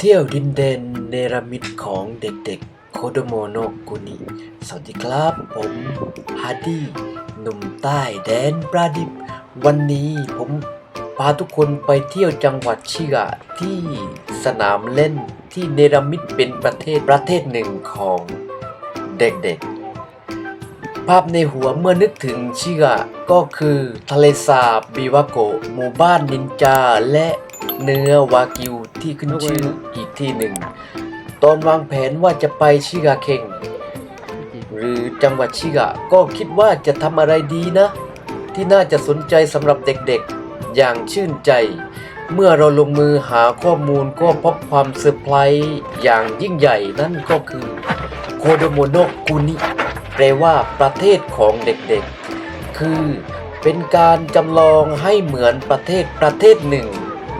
เที่ยวดินแดนเนรมิตของเด็กๆ โคโดโมโนกุนิ สวัสดีครับ ผมฮาร์ดี้หนุ่มใต้แดนปราดิบ วันนี้ผมพาทุกคนไปเที่ยวจังหวัดชิกะที่สนามเล่นที่เนรมิตเป็นประเทศประเทศหนึ่งของเด็กๆ ภาพในหัวเมื่อนึกถึงชิกะก็คือทะเลสาบบิวาโกหมู่บ้านนินจาและ เนื้อวากิวที่ขึ้นชื่ออีกที่หนึ่ง ตอนวางแผนว่าจะไปชิกะเค็งหรือจังหวัดชิกะก็คิดว่าจะทำอะไรดีนะ ที่น่าจะสนใจสำหรับเด็กๆ อย่างชื่นใจ เมื่อเราลงมือหาข้อมูลก็พบความเซอร์ไพรส์อย่างยิ่งใหญ่นั่นก็คือโคโดโมโนะกุนิแปลว่าประเทศของเด็กๆ คือเป็นการจำลองให้เหมือนประเทศประเทศหนึ่ง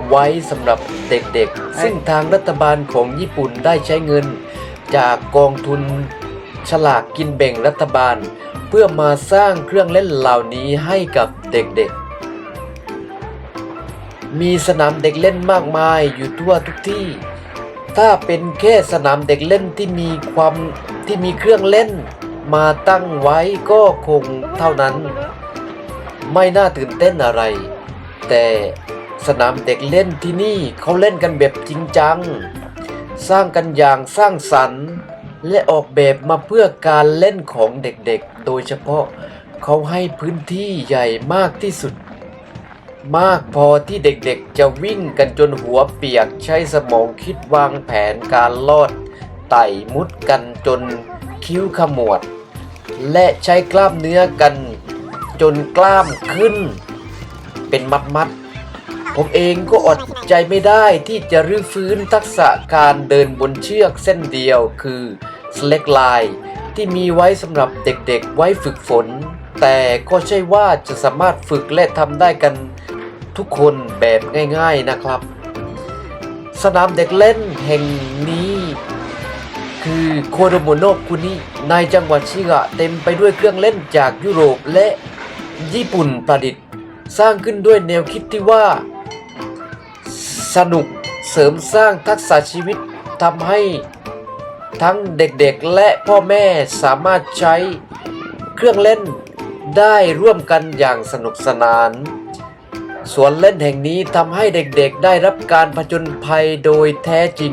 ไว้สำหรับเด็กๆ ซึ่งทางรัฐบาลของญี่ปุ่นได้ใช้เงิน จากกองทุนฉลากกินแบ่งรัฐบาล เพื่อมาสร้างเครื่องเล่นเหล่านี้ให้กับเด็กๆ มีสนามเด็กเล่นมากมายอยู่ทั่วทุกที่ ถ้าเป็นแค่สนามเด็กเล่นที่มีความที่มีเครื่องเล่น มาตั้งไว้ก็คงเท่านั้น ไม่น่าตื่นเต้นอะไร แต่ สนามเด็กเล่นที่นี่เขาเล่นกันแบบจริงจัง สร้างกันอย่างสร้างสรรค์ และออกแบบมาเพื่อการเล่นของเด็กๆ โดยเฉพาะเขาให้พื้นที่ใหญ่มากที่สุด มากพอที่เด็กๆ จะวิ่งกันจนหัวเปียกใช้สมองคิดวางแผนการลอดไต่มุดกันจนคิ้วขมวด และใช้กล้ามเนื้อกันจนกล้ามขึ้น เป็นมัดมัดๆ ผมเองก็อดใจไม่ได้ที่จะรื้อฟื้นทักษะการเดินบนเชือกเส้นเดียวคือ slack line ที่มีไว้สำหรับเด็กๆไว้ฝึกฝน แต่ก็ใช่ว่าจะสามารถฝึกและทำได้กันทุกคนแบบง่ายๆนะครับ สนามเด็กเล่นแห่งนี้ คือโคโดโมโนะคุนิในจังหวัดชิกะเต็มไปด้วยเครื่องเล่นจากยุโรปและญี่ปุ่นประดิษฐ์ สร้างขึ้นด้วยแนวคิดที่ว่า สนุกเสริมสร้างทักษะชีวิตทำให้ทั้งเด็กๆและพ่อแม่สามารถใช้เครื่องเล่นได้ร่วมกันอย่างสนุกสนาน สวนเล่นแห่งนี้ทำให้เด็กๆได้รับการผจญภัยโดยแท้จริง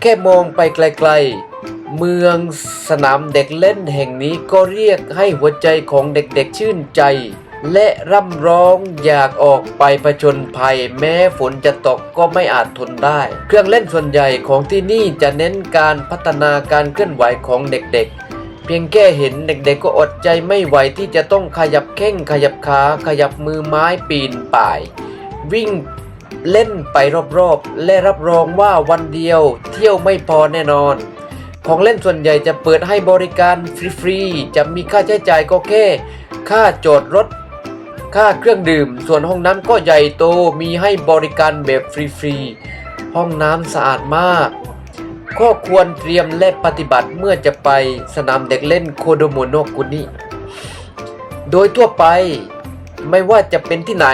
แค่มองไปไกลๆ เมืองสนามเด็กเล่นแห่งนี้ก็เรียกให้หัวใจของเด็กๆชื่นใจ และร่ำร้องอยากออกไปผจญภัยแม้ฝนจะตกก็ไม่อาจทนได้ เครื่องเล่นส่วนใหญ่ของที่นี่จะเน้นการพัฒนาการเคลื่อนไหวของเด็กๆ เพียงแค่เห็นเด็กๆก็อดใจไม่ไหวที่จะต้องขยับแข้งขยับขาขยับมือไม้ปีนป่าย วิ่งเล่นไปรอบๆ และรับรองว่าวันเดียวเที่ยวไม่พอแน่นอน ของเล่นส่วนใหญ่จะเปิดให้บริการฟรีๆ จะมีค่าใช้จ่ายก็แค่ ค่าจอดรถ ค่าเครื่องดื่ม ส่วนห้องน้ำก็ใหญ่โต มีให้บริการแบบฟรีๆ ห้องน้ำสะอาดมากข้อควรเตรียมและปฏิบัติเมื่อจะไปสนามเด็กเล่นโคโดโมโนกุนิ โดยทั่วไปไม่ว่าจะเป็นที่ไหน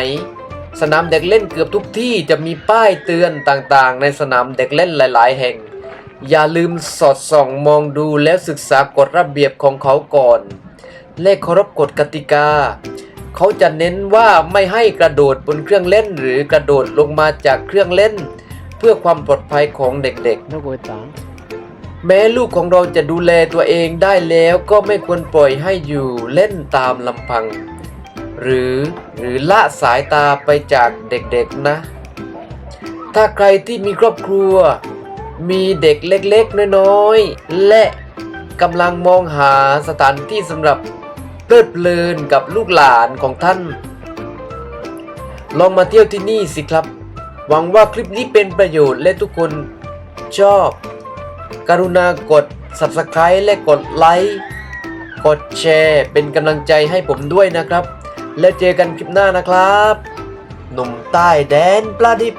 สนามเด็กเล่นเกือบทุกที่จะมีป้ายเตือนต่างๆ ในสนามเด็กเล่นหลาย ๆ แห่ง อย่าลืมสอดส่องมองดูและศึกษากฎระเบียบของเขาก่อน และเคารพกฎกติกา เขาจะเน้นว่าไม่ให้กระโดดบนเครื่องเล่นหรือกระโดดลงมาจากเครื่องเล่น เพื่อความปลอดภัยของเด็กๆ แม้ลูกของเราจะดูแลตัวเองได้แล้วก็ไม่ควรปล่อยให้อยู่เล่นตามลำพัง หรือหรือละสายตาไปจากเด็กๆนะ ถ้าใครที่มีครอบครัว มีเด็กเล็กๆ น้อยๆ และกำลังมองหาสถานที่สำหรับเพลิดเพลินกับลูกหลานของท่าน ลองมาเที่ยวที่นี่สิครับ หวังว่าคลิปนี้เป็นประโยชน์และทุกคนชอบ กรุณากด Subscribe และกดไลค์กดแชร์เป็นกำลังใจให้ผมด้วยนะครับ แล้วเจอกันคลิปหน้านะครับ หนุ่มใต้แดนปลาดิบ